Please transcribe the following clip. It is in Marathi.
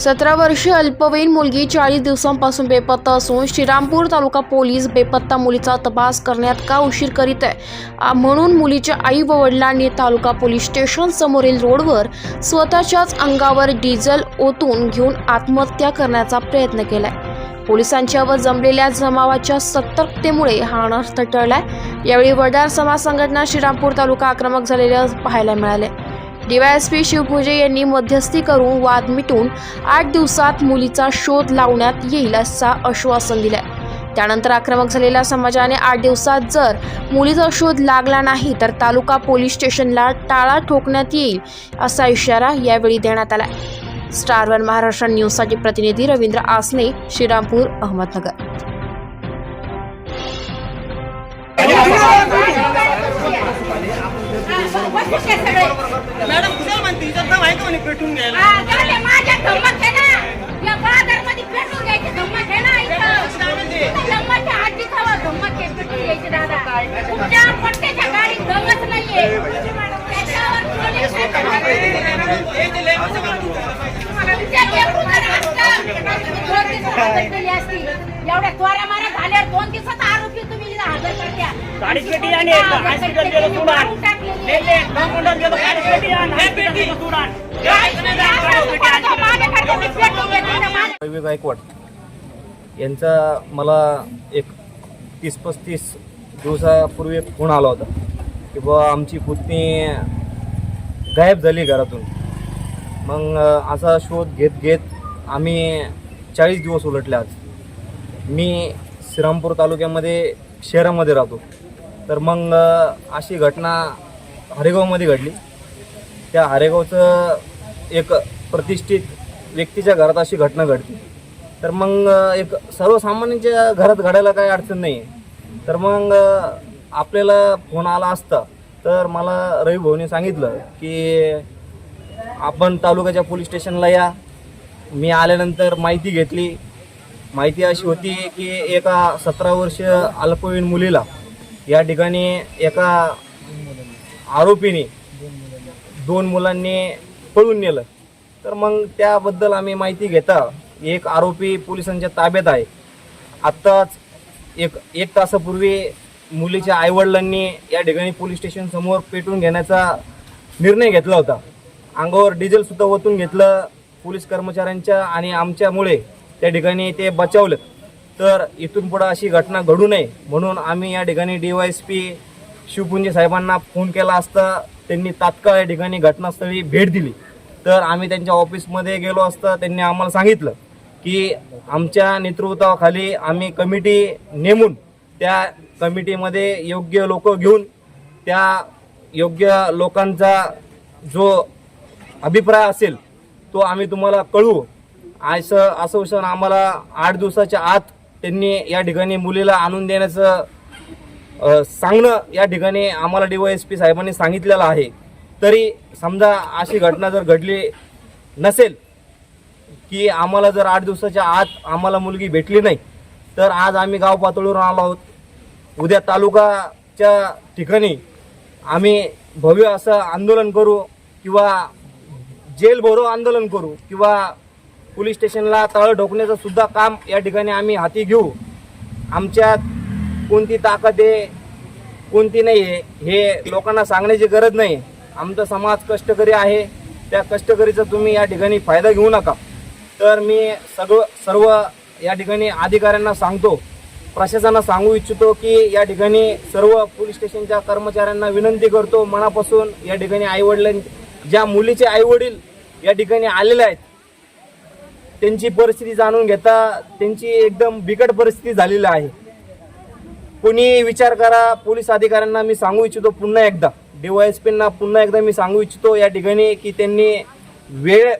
सतरा वर्षीय अल्पवयीन मुलगी चाळीस दिवसांपासून बेपत्ता असून श्रीरामपूर तालुका पोलीस बेपत्ता मुलीचा तपास करण्यात का उशीर करीत आहे? म्हणून मुलीच्या आई व वडिलांनी तालुका पोलीस स्टेशन समोरील रोडवर स्वतःच्याच अंगावर डिझेल ओतून घेऊन आत्महत्या करण्याचा प्रयत्न केलाय. पोलिसांच्या व जमलेल्या जमावाच्या सतर्कतेमुळे हा अनर्थ टळलाय. यावेळी वडार समाज संघटना श्रीरामपूर तालुका आक्रमक झालेल्या पाहायला मिळाले डीवायएसपी शिवभुजे यांनी मध्यस्थी करून वाद मिटून आठ दिवसात मुलीचा शोध लावण्यात येईल असा आश्वासन दिलं त्यानंतर आक्रमक झालेल्या समाजाने आठ दिवसात जर मुलीचा शोध लागला नाही तर तालुका पोलीस स्टेशनला टाळा ठोकण्यात येईल असा इशारा यावेळी देण्यात आला स्टार वन महाराष्ट्र न्यूजसाठी प्रतिनिधी रवींद्र आसने श्रीरामपूर अहमदनगर. मॅडम कुठे म्हणते इथं दम आहे का म्हणे पेटून घ्यायला हा, झाले, माझ्या धम्मक आहे ना. या बाजारमध्ये पेट्रोल घ्यायची धम्मक आहे ना इथं. इथं धम्मकच्या हात दिखावा, धम्मक आहे, पेट्रोल घ्यायची दादा. तुमच्या पट्ट्याच्या गाडीत धम्मच नाहीये. त्याच्यावर पोलीस हे असतं. एवढ्या चोऱ्या माऱ्या झाल्यावर दोन दिवसात आरोपी तुम्ही हजर करत्या. पेटी आणि गायकवाड यांचा मला एक तीस पस्तीस दिवसापूर्वी एक फोन आला होता की बुवा आमची पुतणी गायब झाली घरातून. मग असा शोध घेत घेत आम्ही चाळीस दिवस उलटले आज. मी श्रीरामपूर तालुक्यामध्ये शहरामध्ये राहतो. तर मग अशी घटना हरेगावमध्ये घडली. त्या हरेगावचं एक प्रतिष्ठित व्यक्तीच्या घरात अशी घटना घडते तर मग एक सर्वसामान्यांच्या घरात घडायला काही अडचण नाही तर मग आपल्याला फोन आला असता तर मला रवी भाऊने सांगितलं की आपण तालुक्याच्या पोलीस स्टेशनला या. मी आल्यानंतर माहिती घेतली. माहिती अशी होती की एका सतरा वर्ष अल्पवयीन मुलीला या ठिकाणी एका आरोपीने दोन मुलांनी पळून नेलं. तर मग त्याबद्दल आम्ही माहिती घेता एक आरोपी पोलिसांच्या ताब्यात आहे. आत्ताच एक एक तासापूर्वी मुलीच्या आईवडिलांनी या ठिकाणी पोलीस स्टेशन समोर पेटून घेण्याचा निर्णय घेतला होता. अंगावर डिझेल सुद्धा ओतून घेतलं पोलीस कर्मचाऱ्यांच्या आणि आमच्यामुळे त्या ठिकाणी ते बचावलं. तर इथून पुढं अशी घटना घडू नये म्हणून आम्ही या ठिकाणी D Y S P Shivpunji साहेबांना फोन केला असता त्यांनी तात्काळ या ठिकाणी घटनास्थळी भेट दिली. तर आम्ही त्यांच्या ऑफिसमध्ये गेलो असता त्यांनी आम्हाला सांगितलं की आमच्या नेतृत्वाखाली आम्ही कमिटी नेमून त्या कमिटीमध्ये योग्य लोक घेऊन त्या योग्य लोकांचा जो अभिप्राय असेल तो आम्ही तुम्हाला कळवू. असं असं आम्हाला आठ दिवसाच्या आत त्यांनी या ठिकाणी मुलीला आणून देण्याचं सांगणं या ठिकाणी आम्हाला डी वाय एस पी साहेबांनी सांगितलेलं आहे. तरी समजा अशी घटना जर घडली नसेल की आम्हाला जर आठ दिवसाच्या आत आम्हाला मुलगी भेटली नाही तर आज आम्ही गाव पातळीवर आलो आहोत. उद्या तालुकाच्या ठिकाणी आम्ही भव्य असं आंदोलन करू किंवा जेल भरो आंदोलन करू किंवा पोलीस स्टेशनला तळ ढोकण्याचं सुद्धा काम या ठिकाणी आम्ही हाती घेऊ. आमच्या कोणती ताकद आहे कोणती नाही आहे हे लोकांना सांगण्याची गरज नाही. आमचा समाज कष्टकरी आहे त्या कष्टकरीचा तुम्ही या ठिकाणी फायदा घेऊ नका. तर मी सगळं सर्व या ठिकाणी अधिकाऱ्यांना सांगतो प्रशासनाला सांगू इच्छितो की या ठिकाणी सर्व पोलीस स्टेशनच्या कर्मचाऱ्यांना विनंती करतो मनापासून या ठिकाणी आईवडिलां ज्या मुलीचे आईवडील या ठिकाणी आलेले आहेत त्यांची परिस्थिती जाणून घेता त्यांची एकदम बिकट परिस्थिती झालेली आहे. कोणी विचार करा पोलीस अधिकाऱ्यांना मी सांगू इच्छितो पुन्हा एकदा. डीवायएसपींना पुन्हा एकदा मी सांगू इच्छितो या ठिकाणी की त्यांनी वेळ